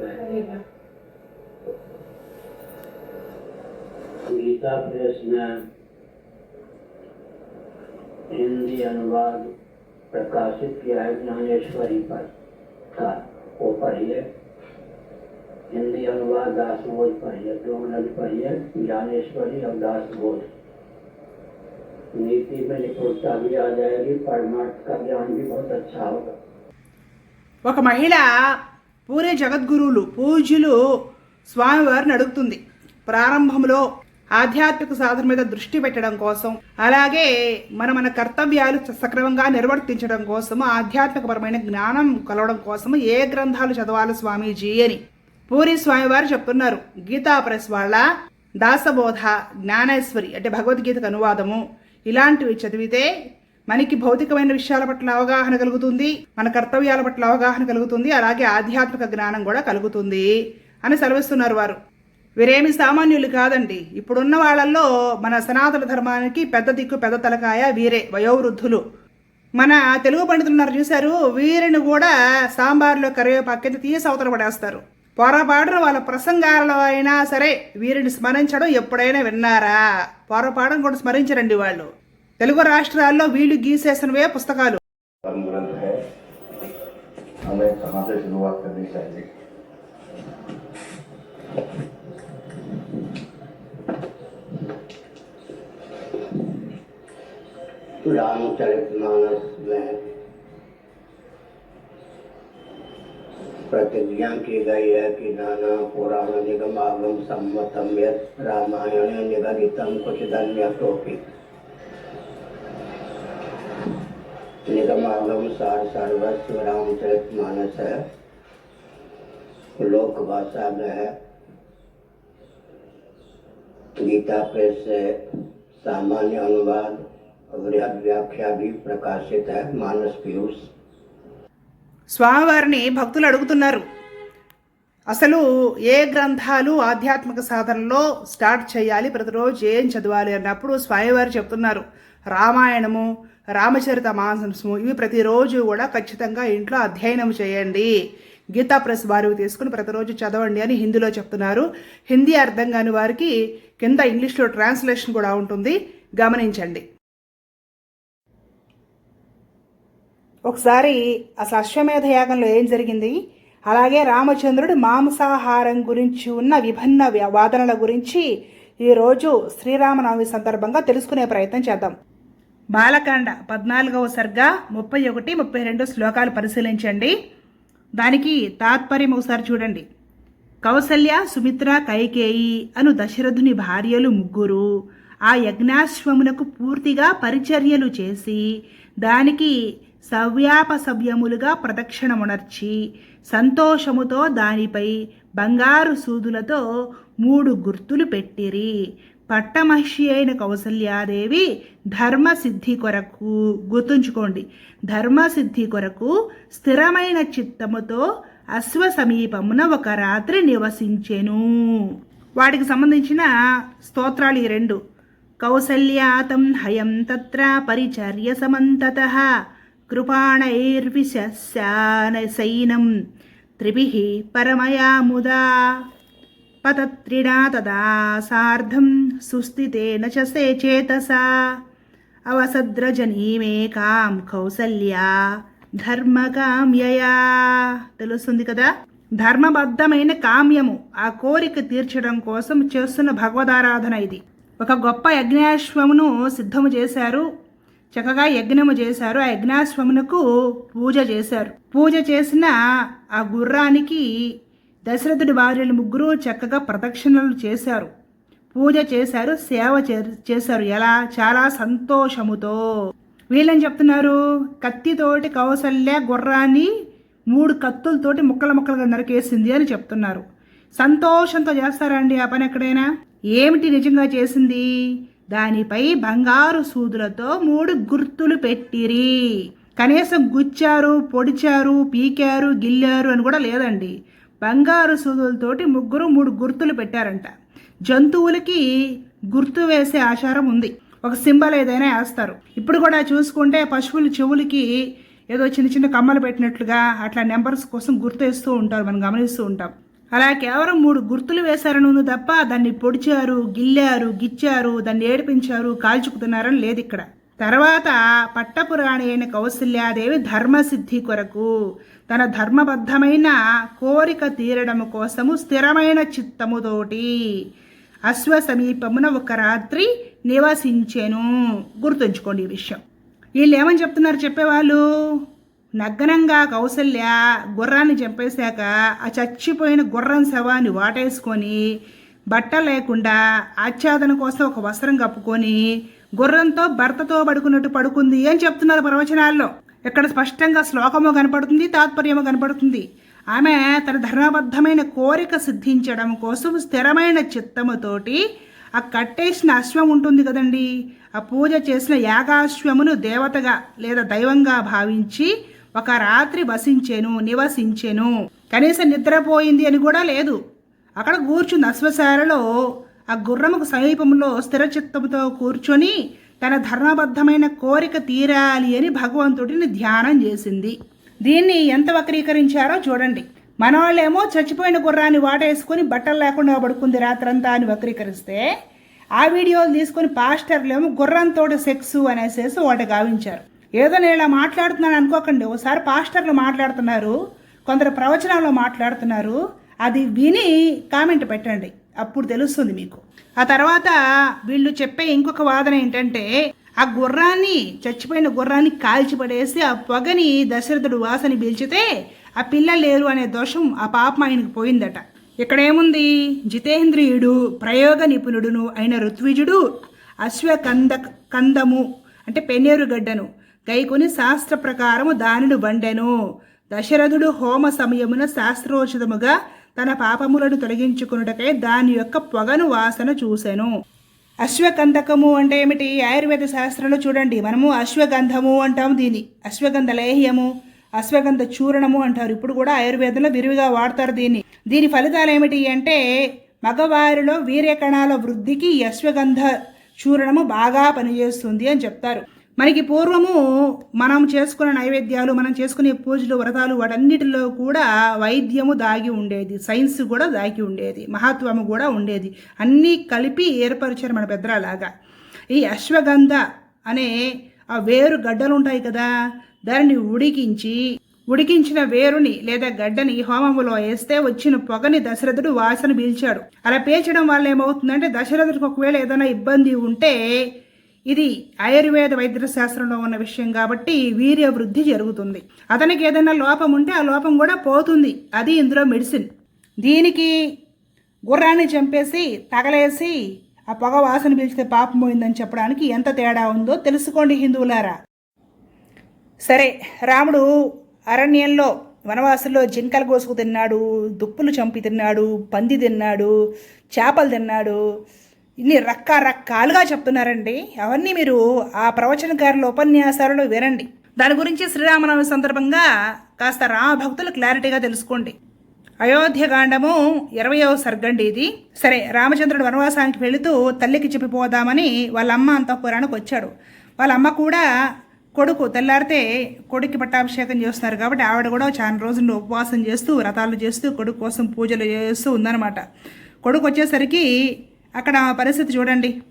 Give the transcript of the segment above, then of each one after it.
रहेगा गीता प्रेस ने हिंदी अनुवाद प्रकाशित किया है ज्ञानेश्वरी पर का वो पढ़िए हिंदी अनुवाद दास बोझ पढ़िए दो मिनट पढ़िए ज्ञानेश्वरी और दास बोझ नीति में निपुणता भी आ जाएगी परमार्थ का ज्ञान भी बहुत अच्छा होगा ఒక మహిళ పూరే జగద్గురువులు పూజ్యులు స్వామివారిని అడుగుతుంది. ప్రారంభంలో ఆధ్యాత్మిక సాధన మీద దృష్టి పెట్టడం కోసం అలాగే మన మన కర్తవ్యాలు సక్రమంగా నిర్వర్తించడం కోసం ఆధ్యాత్మికపరమైన జ్ఞానం కలవడం కోసం ఏ గ్రంథాలు చదవాలి స్వామీజీ అని పూరి స్వామివారు చెప్తున్నారు. గీతా ప్రెస్ వాళ్ళ దాసబోధ జ్ఞానేశ్వరి అంటే భగవద్గీతకు అనువాదము ఇలాంటివి చదివితే మనకి భౌతికమైన విషయాల పట్ల అవగాహన కలుగుతుంది మన కర్తవ్యాల పట్ల అవగాహన కలుగుతుంది అలాగే ఆధ్యాత్మిక జ్ఞానం కూడా కలుగుతుంది అని సెలవిస్తున్నారు వారు. వీరేమి సామాన్యులు కాదండి. ఇప్పుడున్న వాళ్ళల్లో మన సనాతన ధర్మానికి పెద్ద దిక్కు పెద్ద తలకాయ వీరే వయోవృద్ధులు. మన తెలుగు పండితులు ఉన్నారు చూశారు వీరిని కూడా సాంబార్లో కరివేపాకెత్తి తీసి అవతల పడేస్తారు. పొరపాటున వాళ్ళ ప్రసంగాలలో అయినా సరే వీరిని స్మరించడం ఎప్పుడైనా విన్నారా? పొరపాటును కూడా స్మరించరండి వాళ్ళు. తెలుగు రాష్ట్రాల్లో వీళ్ళు గీసేసినవే పుస్తకాలు परम ग्रंथ है हमें कहाँ से शुरुआत करनी चाहिए रामचरितमानस में प्रतिज्ञा की गई है कि नाना पुराण निगम आगम सम्मतम यत रामायण निगदितम कुछ धन्य टोपी निगम आगम सार सर्वस्व रामचरित मानस है लोक भाषा में है गीता प्रेस से सामान्य अनुवाद वृहद व्याख्या भी प्रकाशित है मानस पीयूष స్వామివారిని భక్తులు అడుగుతున్నారు అసలు ఏ గ్రంథాలు ఆధ్యాత్మిక సాధనలో స్టార్ట్ చేయాలి ప్రతిరోజు ఏం చదవాలి అన్నప్పుడు స్వామివారు చెప్తున్నారు రామాయణము రామచరిత మానసము ఇవి ప్రతిరోజు కూడా ఖచ్చితంగా ఇంట్లో అధ్యయనం చేయండి. గీతా ప్రెస్ వారు తీసుకుని ప్రతిరోజు చదవండి అని హిందీలో చెప్తున్నారు. హిందీ అర్థం కాని వారికి కింద ఇంగ్లీష్లో ట్రాన్స్లేషన్ కూడా ఉంటుంది. గమనించండి. ఒకసారి అసలు అశ్వమేధ యాగంలో ఏం జరిగింది? అలాగే రామచంద్రుడు మాంసాహారం గురించి ఉన్న విభిన్న వాదనల గురించి ఈరోజు శ్రీరామనవమి సందర్భంగా తెలుసుకునే ప్రయత్నం చేద్దాం. బాలకాండ పద్నాలుగవ సర్గ ముప్పై ఒకటి ముప్పై రెండు శ్లోకాలు పరిశీలించండి. దానికి తాత్పర్యం ఒకసారి చూడండి. కౌసల్య సుమిత్ర కైకేయి అను దశరథుని భార్యలు ముగ్గురు ఆ యజ్ఞాశ్వమునకు పూర్తిగా పరిచర్యలు చేసి దానికి సవ్యాపసవ్యములుగా ప్రదక్షిణమునర్చి సంతోషముతో దానిపై బంగారు సూదులతో మూడు గుర్తులు పెట్టిరి. పట్టమహిషి అయిన కౌసల్యాదేవి ధర్మసిద్ధి కొరకు గుర్తుంచుకోండి. ధర్మసిద్ధి కొరకు స్థిరమైన చిత్తముతో అశ్వ సమీపమున ఒక రాత్రి నివసించెను. వాటికి సంబంధించిన స్తోత్రాలు ఈ రెండు. కౌసల్యాతం హయం తత్ర పరిచర్య సమంతత కృపాణైర్విశస్యానసైనం త్రిభి పరమయా ముదా పతత్రిణా తదా సార్ధం సుస్థితేన చసే చేతసా అవసద్రజనీమేకాం కౌసల్యా ధర్మకామ్యయా తెలుస్తుంది కదా? ధర్మబద్ధమైన కామ్యము ఆ కోరిక తీర్చడం కోసం చేస్తున్న భగవదారాధన ఇది. ఒక గొప్ప యజ్ఞాశ్వమును సిద్ధము చేశారు. చక్కగా యజ్ఞము చేశారు. ఆ యజ్ఞాశ్వమునకు పూజ చేశారు. పూజ చేసిన ఆ గుర్రానికి దశరథుడి భార్యలు ముగ్గురు చక్కగా ప్రదక్షిణలు చేశారు. పూజ చేశారు సేవ చే- చేశారు. ఎలా? చాలా సంతోషముతో. వీళ్ళని చెప్తున్నారు? కత్తితోటి కౌసల్య గుర్రాన్ని మూడు కత్తులతోటి ముక్కలు ముక్కలుగా నరికేసింది అని చెప్తున్నారు. సంతోషంతో చేస్తారండి ఆ పని ఎక్కడైనా? ఏమిటి నిజంగా చేసింది? దానిపై బంగారు సూదులతో మూడు గుర్తులు పెట్టిరి. కనీసం గుచ్చారు పొడిచారు పీకారు గిల్లారు అని కూడా లేదండి. బంగారు సూదులతోటి ముగ్గురు మూడు గుర్తులు పెట్టారంట. జంతువులకి గుర్తు వేసే ఆచారం ఉంది. ఒక సింబల్ ఏదైనా వేస్తారు. ఇప్పుడు కూడా చూసుకుంటే పశువుల చెవులకి ఏదో చిన్న చిన్న కమ్మలు పెట్టినట్లుగా అట్లా నెంబర్స్ కోసం గుర్తు వేస్తూ ఉంటారు. మనం గమనిస్తూ ఉంటాం. అలా కేవలం మూడు గుర్తులు వేశారని ఉంది తప్ప దాన్ని పొడిచారు గిల్లారు గిచ్చారు దాన్ని ఏడిపించారు కాల్చుకుతున్నారని లేదు ఇక్కడ. తర్వాత పట్టపురాణి అయిన కౌశల్యాదేవి ధర్మసిద్ధి కొరకు తన ధర్మబద్ధమైన కోరిక తీరడం కోసము స్థిరమైన చిత్తముతోటి అశ్వ సమీపమున ఒక రాత్రి నివసించెను. గుర్తుంచుకోండి ఈ విషయం. వీళ్ళు ఏమని చెప్తున్నారు చెప్పేవాళ్ళు? నగ్నంగా కౌసల్య గుర్రాన్ని చంపేశాక ఆ చచ్చిపోయిన గుర్రం శవాన్ని వాటేసుకొని బట్ట లేకుండా ఆచ్ఛాదన కోసం ఒక వస్త్రం కప్పుకొని గుర్రంతో భర్తతో పడుకున్నట్టు పడుకుంది అని చెప్తున్నారు ప్రవచనాల్లో. ఇక్కడ స్పష్టంగా శ్లోకము కనపడుతుంది తాత్పర్యము కనపడుతుంది. ఆమె తన ధర్మబద్ధమైన కోరిక సిద్ధించడం కోసం స్థిరమైన చిత్తముతోటి ఆ కట్టేసిన అశ్వం ఉంటుంది కదండి. ఆ పూజ చేసిన యాగాశ్వమును దేవతగా లేదా దైవంగా భావించి ఒక రాత్రి వసించెను నివసించెను. కనీసం నిద్రపోయింది అని కూడా లేదు. అక్కడ కూర్చున్న అశ్వశాలలో ఆ గుర్రముకు సమీపంలో స్థిరచిత్తంతో కూర్చొని తన ధర్మబద్ధమైన కోరిక తీరాలి అని భగవంతుడిని ధ్యానం చేసింది. దీన్ని ఎంత వక్రీకరించారో చూడండి. మనవాళ్ళేమో చచ్చిపోయిన గుర్రాన్ని వాటేసుకొని బట్టలు లేకుండా పడుకుంది రాత్రంతా అని వక్రీకరిస్తే ఆ వీడియోలు తీసుకొని పాస్టర్లేమో గుర్రంతో సెక్స్ అనేసేసి వాటి గావించారు. ఏదో నేను ఇలా మాట్లాడుతున్నాను అనుకోకండి. ఒకసారి పాస్టర్లు మాట్లాడుతున్నారు కొందరు ప్రవచనాల్లో మాట్లాడుతున్నారు. అది విని కామెంట్ పెట్టండి. అప్పుడు తెలుస్తుంది మీకు. ఆ తర్వాత వీళ్ళు చెప్పే ఇంకొక వాదన ఏంటంటే ఆ గుర్రాన్ని చచ్చిపోయిన గుర్రాన్ని కాల్చిపడేసి ఆ పొగని దశరథుడు వాసని పీల్చితే ఆ పిల్ల లేరు అనే దోషం ఆ పాపం ఆయనకు పోయిందట. ఇక్కడ ఏముంది జితేంద్రియుడు ప్రయోగ నిపుణుడును అయిన ఋత్విజుడు అశ్వకంద కందము అంటే పెన్నేరు గడ్డను గైకొని శాస్త్ర ప్రకారము దానిని వండెను. దశరథుడు హోమ సమయమున శాస్త్రోచితముగా తన పాపములను తొలగించుకున్నటకై దాని యొక్క పొగను వాసన చూసెను. అశ్వగంధకము అంటే ఏమిటి? ఆయుర్వేద శాస్త్రంలో చూడండి. మనము అశ్వగంధము అంటాం దీన్ని. అశ్వగంధ లేహ్యము అశ్వగంధ చూర్ణము అంటారు. ఇప్పుడు కూడా ఆయుర్వేదంలో విరివిగా వాడతారు దీన్ని. దీని ఫలితాలు ఏమిటి అంటే మగవారిలో వీర్యకణాల వృద్ధికి అశ్వగంధ చూర్ణము బాగా పనిచేస్తుంది అని చెప్తారు. మనకి పూర్వము మనం చేసుకునే నైవేద్యాలు మనం చేసుకునే పూజలు వ్రతాలు వాటన్నిటిలో కూడా వైద్యము దాగి ఉండేది. సైన్స్ కూడా దాగి ఉండేది. మహత్వము కూడా ఉండేది. అన్నీ కలిపి ఏర్పరిచారు మన పెద్దలాగా ఈ అశ్వగంధ అనే ఆ వేరు గడ్డలు ఉంటాయి కదా దానిని ఉడికించి ఉడికించిన వేరుని లేదా గడ్డని హోమములో వేస్తే వచ్చిన పొగని దశరథుడు వాసన పీల్చాడు. అలా పీల్చడం వల్ల ఏమవుతుందంటే దశరథుడికి ఒకవేళ ఏదైనా ఇబ్బంది ఉంటే ఇది ఆయుర్వేద వైద్య శాస్త్రంలో ఉన్న విషయం కాబట్టి వీర్య వృద్ధి జరుగుతుంది. అతనికి ఏదైనా లోపం ఉంటే ఆ లోపం కూడా పోతుంది. అది ఇందులో మెడిసిన్. దీనికి గుర్రాన్ని చంపేసి తగలేసి ఆ పొగ వాసన పీల్చితే పాపం పోయిందని చెప్పడానికి ఎంత తేడా ఉందో తెలుసుకోండి హిందువులారా. సరే రాముడు అరణ్యంలో వనవాసుల్లో జింకలు కోసుకు తిన్నాడు దుప్పులు చంపి తిన్నాడు పంది తిన్నాడు చేపలు తిన్నాడు ఇన్ని రకరకాలుగా చెప్తున్నారండి. అవన్నీ మీరు ఆ ప్రవచనకారుల ఉపన్యాసాలలో వినండి. దాని గురించి శ్రీరామనవమి సందర్భంగా కాస్త రామభక్తులు క్లారిటీగా తెలుసుకోండి. అయోధ్యకాండము ఇరవయో సర్గండి ఇది. సరే రామచంద్రుడు వనవాసానికి వెళుతూ తల్లికి చెప్పిపోదామని వాళ్ళ అమ్మ అంతఃపురానికి వచ్చాడు. వాళ్ళ అమ్మ కూడా కొడుకు తెల్లారితే కొడుక్కి పట్టాభిషేకం చేస్తున్నారు కాబట్టి ఆవిడ కూడా చాలా రోజులు ఉపవాసం చేస్తూ వ్రతాలు చేస్తూ కొడుకు కోసం పూజలు చేస్తూ ఉందన్నమాట. కొడుకు వచ్చేసరికి అక్కడ పరిస్థితి చూడండి.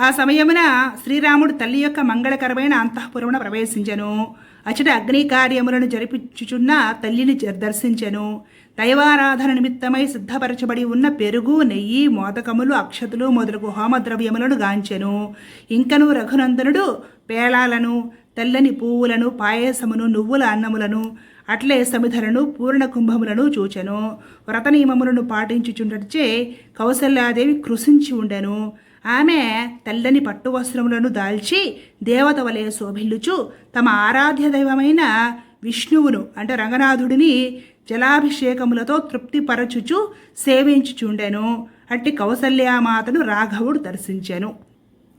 ఆ సమయమున శ్రీరాముడు తల్లి యొక్క మంగళకరమైన అంతఃపురమున ప్రవేశించెను. అచట అగ్ని కార్యములను జరిపించుచున్న తల్లిని జ- దర్శించెను. దైవారాధన నిమిత్తమై సిద్ధపరచబడి ఉన్న పెరుగు నెయ్యి మోదకములు అక్షతులు మొదలగు హోమద్రవ్యములను గాంచెను. ఇంకను రఘునందనుడు పేళాలను తెల్లని పువ్వులను పాయసమును నువ్వుల అన్నములను అట్లే సమిధలను పూర్ణ కుంభములను చూచెను. వ్రత నియమములను పాటించుచుండటచే కౌసల్యాదేవి కృషించి ఉండెను. ఆమె తెల్లని పట్టు వస్త్రములను దాల్చి దేవత వలె శోభిల్లుచు తమ ఆరాధ్య దైవమైన విష్ణువును అంటే రంగనాథుడిని జలాభిషేకములతో తృప్తిపరచుచు సేవించుచుండెను. అట్టి కౌసల్యామాతను రాఘవుడు దర్శించెను.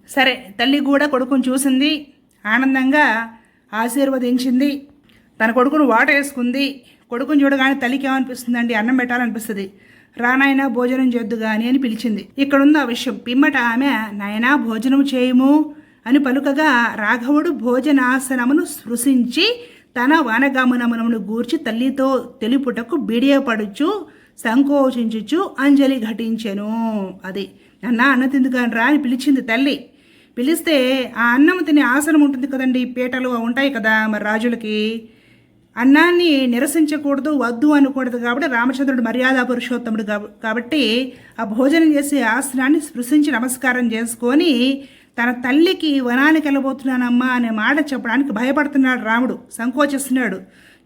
సరే తల్లి కూడా కొడుకును చూసింది. ఆనందంగా ఆశీర్వదించింది. తన కొడుకును వాటేసుకుంది. కొడుకుని చూడగానే తల్లికి ఏమనిపిస్తుందండి? అన్నం పెట్టాలనిపిస్తుంది. రానాయనా భోజనం చేద్దు గాని అని పిలిచింది. ఇక్కడున్న ఆ విషయం. పిమ్మట ఆమె నాయనా భోజనం చేయము అని పలుకగా రాఘవుడు భోజనాసనమును స్పృశించి తన వనగమనమును గూర్చి తల్లితో తెలుపుటకు బిడియపడుచు సంకోచించుచు అంజలి ఘటించెను. అది నన్న అన్న తిందుకాని రా అని పిలిచింది తల్లి. పిలిస్తే ఆ అన్నం తినే ఆసనం ఉంటుంది కదండి పీటలు ఉంటాయి కదా మరి రాజులకి. అన్నాన్ని నిరసించకూడదు వద్దు అనకూడదు కాబట్టి రామచంద్రుడు మర్యాద పురుషోత్తముడు కాబట్టి ఆ భోజనం చేసే ఆసనాన్ని స్పృశించి నమస్కారం చేసుకొని తన తల్లికి వనానికి వెళ్ళబోతున్నానమ్మా అనే మాట చెప్పడానికి భయపడుతున్నాడు రాముడు సంకోచిస్తున్నాడు.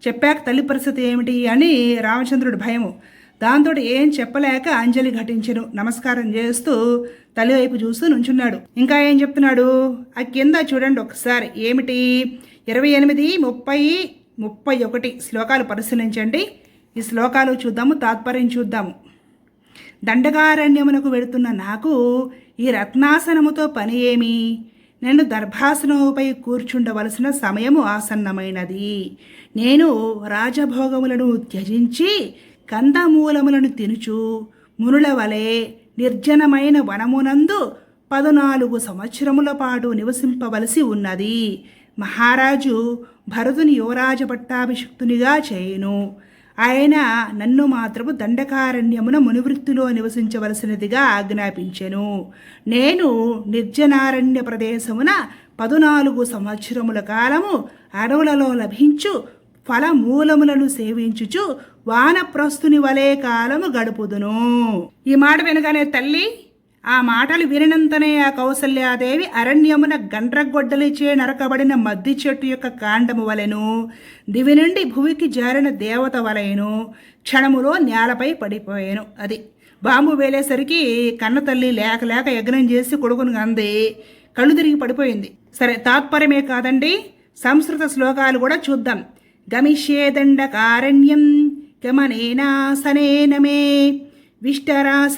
చెప్పాక తల్లి పరిస్థితి ఏమిటి అని రామచంద్రుడు భయము. దాంతో ఏం చెప్పలేక అంజలి ఘటించను నమస్కారం చేస్తూ తల్లి వైపు చూస్తూ నుంచున్నాడు. ఇంకా ఏం చెప్తున్నాడు? ఆ కింద చూడండి ఒకసారి. ఏమిటి? ఇరవై ఎనిమిది ముప్పై ముప్పై ఒకటి శ్లోకాలు పరిశీలించండి. ఈ శ్లోకాలు చూద్దాము తాత్పర్యం చూద్దాము. దండకారణ్యమునకు వెళుతున్న నాకు ఈ రత్నాసనముతో పని ఏమి? నేను దర్భాసనముపై కూర్చుండవలసిన సమయము ఆసన్నమైనది. నేను రాజభోగములను త్యజించి కందమూలములను తినుచు మునుల వలె నిర్జనమైన వనమునందు పదునాలుగు సంవత్సరముల పాటు నివసింపవలసి ఉన్నది. మహారాజు భరతుని యువరాజ పట్టాభిషిక్తునిగా చేయును. ఆయన నన్ను మాత్రము దండకారణ్యమున మునివృత్తిలో నివసించవలసినదిగా ఆజ్ఞాపించెను. నేను నిర్జనారణ్య ప్రదేశమున పదునాలుగు సంవత్సరముల కాలము అడవులలో లభించు ఫలమూలములను సేవించుచు వానప్రస్తుని వలే కాలము గడుపుదును. ఈ మాట వినగానే తల్లి ఆ మాటలు వినినంతనే ఆ కౌసల్యాదేవి అరణ్యమున గండ్రగొడ్డలిచే నరకబడిన మద్ది చెట్టు యొక్క కాండము వలెను దివి నుండి భువికి జారిన దేవత వలెను క్షణములో నేలపై పడిపోయాను. అది బాంబు వేలేసరికి కన్న తల్లి లేక లేక యజ్ఞం చేసి కొడుకును అంది. కళ్ళు తిరిగి పడిపోయింది. సరే తాత్పర్యమే కాదండి సంస్కృత శ్లోకాలు కూడా చూద్దాం. గమిషేదండకారణ్యం గమనేనాసనేన మే విష్టరాస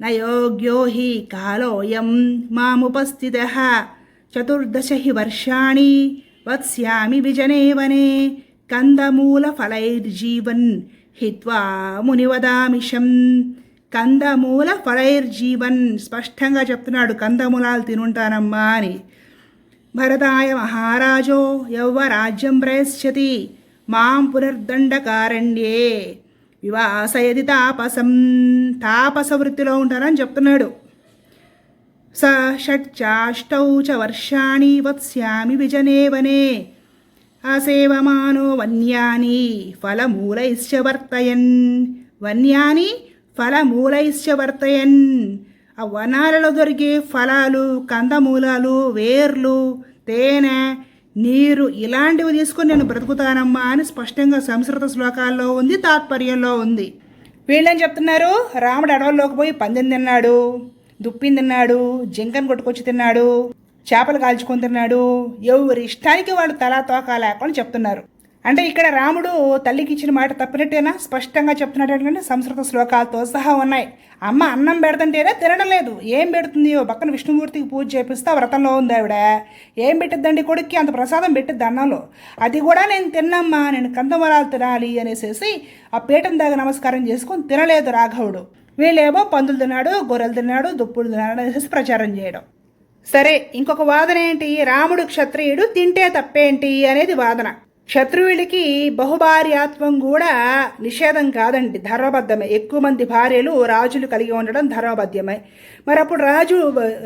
నయోగ్యో హి కాలోయం మాముపస్థిత చతుర్దశ హి వర్షాణి వత్స్యామి విజనే వనే కందమూలఫలైర్జీవన్ హిత్వా మునివదామిషం కందమూల ఫలైర్జీవన్ స్పష్టంగా చెప్తున్నాడు కందమూలాలు తినుంటానమ్మా అని। భరతాయ మహారాజో యౌవరాజ్యం ప్రయశ్చతి మాం పునర్దండకారణ్యే. వివాసయది తాపసం తాపస వృత్తిలో ఉంటానని చెప్తున్నాడు. స షట్చాష్టౌ చ వర్షాణి వత్స్యామి విజనేవనే. అసేవమానో వన్యాని ఫలమూలైశ్చ వర్తయన్. వన్యాని ఫలమూలైశ్చ వర్తయన్. ఆ వనాలలో దొరికే ఫలాలు కందమూలాలు వేర్లు తేనె నీరు ఇలాంటివి తీసుకొని నేను బ్రతుకుతానమ్మా అని స్పష్టంగా సంస్కృత శ్లోకాల్లో ఉంది తాత్పర్యంలో ఉంది. వీళ్ళని చెప్తున్నారు? రాముడు అడవుల్లోకి పోయి పందెం తిన్నాడు దుప్పిని తిన్నాడు జింకను కొట్టుకొచ్చి తిన్నాడు చేపలు కాల్చుకొని తిన్నాడు ఎవరి ఇష్టానికి వాళ్ళు తలా తోక లేకుండా చెప్తున్నారు. అంటే ఇక్కడ రాముడు తల్లికి ఇచ్చిన మాట తప్పినట్టేనా? స్పష్టంగా చెప్తున్నాడు సంస్కృత శ్లోకాలతో సహా ఉన్నాయి. అమ్మ అన్నం పెడుతుంటేనే తినడం లేదు ఏం పెడుతుంది? ఓ పక్కన విష్ణుమూర్తికి పూజ చేపిస్తే వ్రతంలో ఉంది ఆవిడ. ఏం పెట్టిద్దండి కొడుక్కి? అంత ప్రసాదం పెట్టిద్ది అన్నంలో. అది కూడా నేను తిన్నమ్మా నేను కందమరాలు తినాలి అనేసి ఆ పీఠం దాకా నమస్కారం చేసుకొని తినలేదు రాఘవుడు. వీళ్ళేమో పందులు తిన్నాడు గొర్రెలు తిన్నాడు దుప్పులు తిన్నాడు అనేసి ప్రచారం చేయడం. సరే ఇంకొక వాదన ఏంటి? రాముడు క్షత్రియుడు తింటే తప్పేంటి? అనేది వాదన. శత్రువులకి బహుభార్యాత్వం కూడా నిషేధం కాదండి ధర్మబద్ధమే. ఎక్కువ మంది భార్యలు రాజులు కలిగి ఉండడం ధర్మబద్ధమే. మరి అప్పుడు రాజు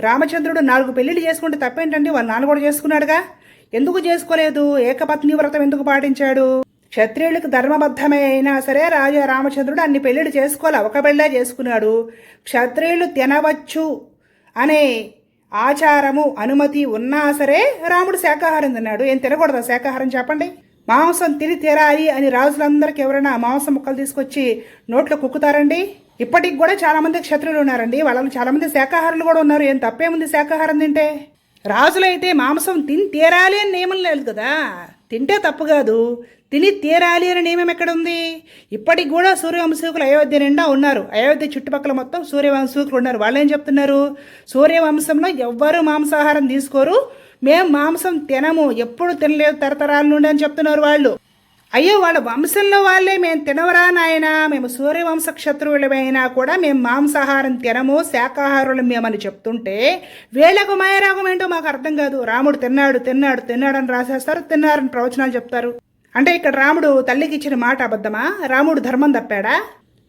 రామచంద్రుడు నాలుగు పెళ్ళిళ్ళు చేసుకుంటే తప్పేంటండి? వాళ్ళ నాన్న కూడా చేసుకున్నాడుగా? ఎందుకు చేసుకోలేదు? ఏకపత్ని వ్రతం ఎందుకు పాటించాడు? క్షత్రియులకు ధర్మబద్ధమే అయినా సరే రాజా రామచంద్రుడు అన్ని పెళ్ళిళ్ళు చేసుకోవాలి ఒక పెళ్ళే చేసుకున్నాడు. క్షత్రియులు తినవచ్చు అనే ఆచారము అనుమతి ఉన్నా సరే రాముడు శాకాహారం తిన్నాడు. ఏం తినకూడదా శాకాహారం చెప్పండి? మాంసం తిని తీరాలి అని రాజులందరికీ ఎవరైనా మాంసం ముక్కలు తీసుకొచ్చి నోట్లో కుక్కుతారండి? ఇప్పటికి కూడా చాలామంది క్షత్రులు ఉన్నారండి. వాళ్ళలో చాలామంది శాకాహారులు కూడా ఉన్నారు. ఏం తప్పేముంది శాకాహారం తింటే? రాజులైతే మాంసం తిని తీరాలి అని నియమం లేదు కదా? తింటే తప్పు కాదు. తిని తీరాలి అనే నియమం ఎక్కడ ఉంది ఇప్పటికి కూడా సూర్యవంశీకులు అయోధ్య నిండా ఉన్నారు. అయోధ్య చుట్టుపక్కల మొత్తం సూర్యవంశీకులు ఉన్నారు. వాళ్ళు ఏం చెప్తున్నారు? సూర్యవంశంలో ఎవ్వరూ మాంసాహారం తీసుకోరు. మేము మాంసం తినము ఎప్పుడు తినలేదు తరతరాల నుండి అని చెప్తున్నారు వాళ్ళు. అయ్యో వాళ్ళ వంశంలో వాళ్ళే మేము తినవరా నాయన? మేము సూర్యవంశ క్షత్రువులమైనా కూడా మేము మాంసాహారం తినము శాకాహారులు మేమని చెప్తుంటే వీళ్ళకు మాయరాగం ఏంటో మాకు అర్థం కాదు. రాముడు తిన్నాడు తిన్నాడు తిన్నాడని రాసేస్తారు తిన్నారని ప్రవచనాలు చెప్తారు. అంటే ఇక్కడ రాముడు తల్లికి ఇచ్చిన మాట అబద్ధమా? రాముడు ధర్మం తప్పాడా?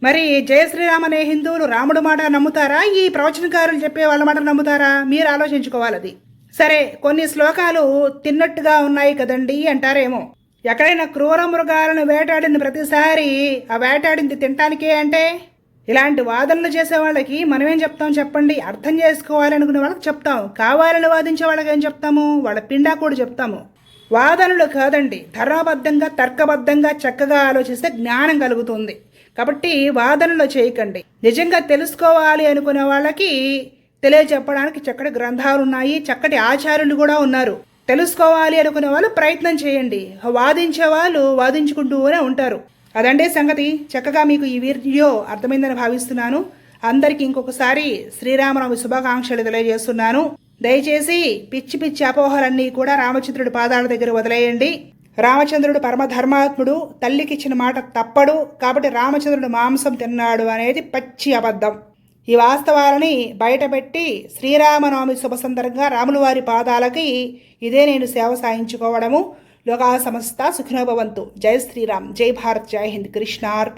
మరి జయశ్రీరామ్ అనే హిందువులు రాముడు మాట నమ్ముతారా? ఈ ప్రవచనకారులు చెప్పే వాళ్ళ మాట నమ్ముతారా? మీరు ఆలోచించుకోవాలి అది. సరే కొన్ని శ్లోకాలు తిన్నట్టుగా ఉన్నాయి కదండి అంటారేమో. ఎక్కడైనా క్రూర మృగాలను వేటాడిన ప్రతిసారి ఆ వేటాడింది తినటానికే అంటే? ఇలాంటి వాదనలు చేసే వాళ్ళకి మనమేం చెప్తాం చెప్పండి. అర్థం చేసుకోవాలనుకునే వాళ్ళకి చెప్తాం. కావాలని వాదించే వాళ్ళకి ఏం చెప్తాము? వాళ్ళ పిండా కూడా చెప్తాము. వాదనలు కాదండి. ధర్మబద్ధంగా తర్కబద్ధంగా చక్కగా ఆలోచిస్తే జ్ఞానం కలుగుతుంది. కాబట్టి వాదనలు చేయకండి. నిజంగా తెలుసుకోవాలి అనుకునే వాళ్ళకి తెలియచెప్పడానికి చక్కటి గ్రంథాలు ఉన్నాయి చక్కటి ఆచార్యులు కూడా ఉన్నారు. తెలుసుకోవాలి అనుకునే వాళ్ళు ప్రయత్నం చేయండి. వాదించే వాళ్ళు వాదించుకుంటూనే ఉంటారు. అదండే సంగతి. చక్కగా మీకు ఈ వీడియో అర్థమైందని భావిస్తున్నాను. అందరికీ ఇంకొకసారి శ్రీరామనవమి శుభాకాంక్షలు తెలియజేస్తున్నాను. దయచేసి పిచ్చి పిచ్చి అపోహలన్నీ కూడా రామచంద్రుడి పాదాల దగ్గర వదిలేయండి. రామచంద్రుడు పరమధర్మాత్ముడు. తల్లికిచ్చిన మాట తప్పడు. కాబట్టి రామచంద్రుడు మాంసం తిన్నాడు అనేది పచ్చి అబద్ధం. ఈ వాస్తవాలని బయటపెట్టి శ్రీరామనవమి శుభ సందర్భంగా రాములవారి పాదాలకి ఇదే నేను సేవ సాయించుకోవడము. లోకా సమస్త సుఖినోభవంతు జై శ్రీరామ్. జై భారత్. జై హింద్. కృష్ణార్పణ.